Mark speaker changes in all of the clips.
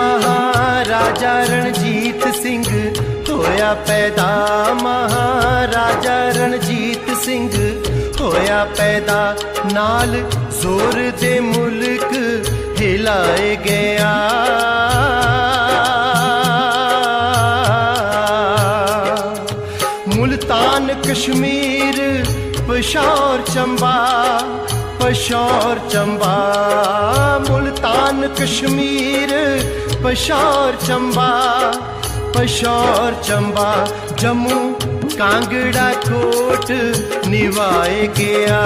Speaker 1: ਮਹਾਰਾਜਾ ਰਣਜੀਤ ਸਿੰਘ ਹੋਇਆ ਪੈਦਾ। ਮਹਾਰਾਜਾ ਰਣਜੀਤ ਸਿੰਘ ਹੋਇਆ ਪੈਦਾ। ਨਾਲ ਜ਼ੋਰ ਦੇ ਮੁਲਕ ਹਿਲਾਏ ਗਿਆ। ਮੁਲਤਾਨ ਕਸ਼ਮੀਰ, ਪਸ਼ੌਰ ਚੰਬਾ ਪਸ਼ੌਰ ਚੰਬਾ। ਮੁਲਤਾਨ ਕਸ਼ਮੀਰ ਪਸ਼ੌਰ ਚੰਬਾ ਪਸ਼ੌਰ ਚੰਬਾ। ਜੰਮੂ ਕਾਂਗੜਾ ਕੋਟ ਨਿਵਾਏ ਗਿਆ।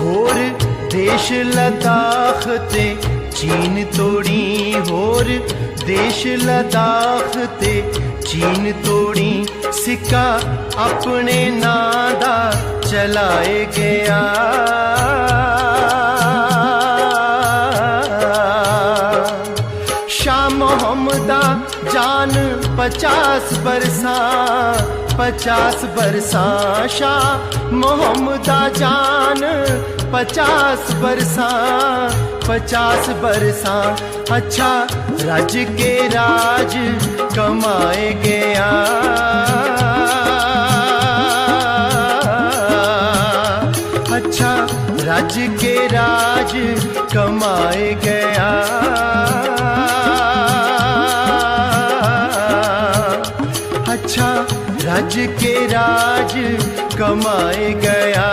Speaker 1: ਹੋਰ ਦੇਸ਼ ਲਦਾਖ ਤੇ ਚੀਨ ਤੋੜੀ, ਹੋਰ ਦੇਸ਼ ਲਦਾਖ ਤੇ ਜੀਨ ਤੋੜੀ, ਸਿੱਕਾ ਆਪਣੇ ਨਾਂ ਦਾ ਚਲਾਏ ਗਿਆ। ਸ਼ਾਹ ਮੁਹੰਮਦਾ ਜਾਨ 50 ਬਰਸਾਂ 50 ਬਰਸਾਂ। ਸ਼ਾਹ ਮੁਹੰਮਦਾ ਜਾਨ पचास बरसा पचास बरसा। अच्छा राज के राज कमाए गया अच्छा राज के राज कमाए गया अच्छा राज के राज कमाए गया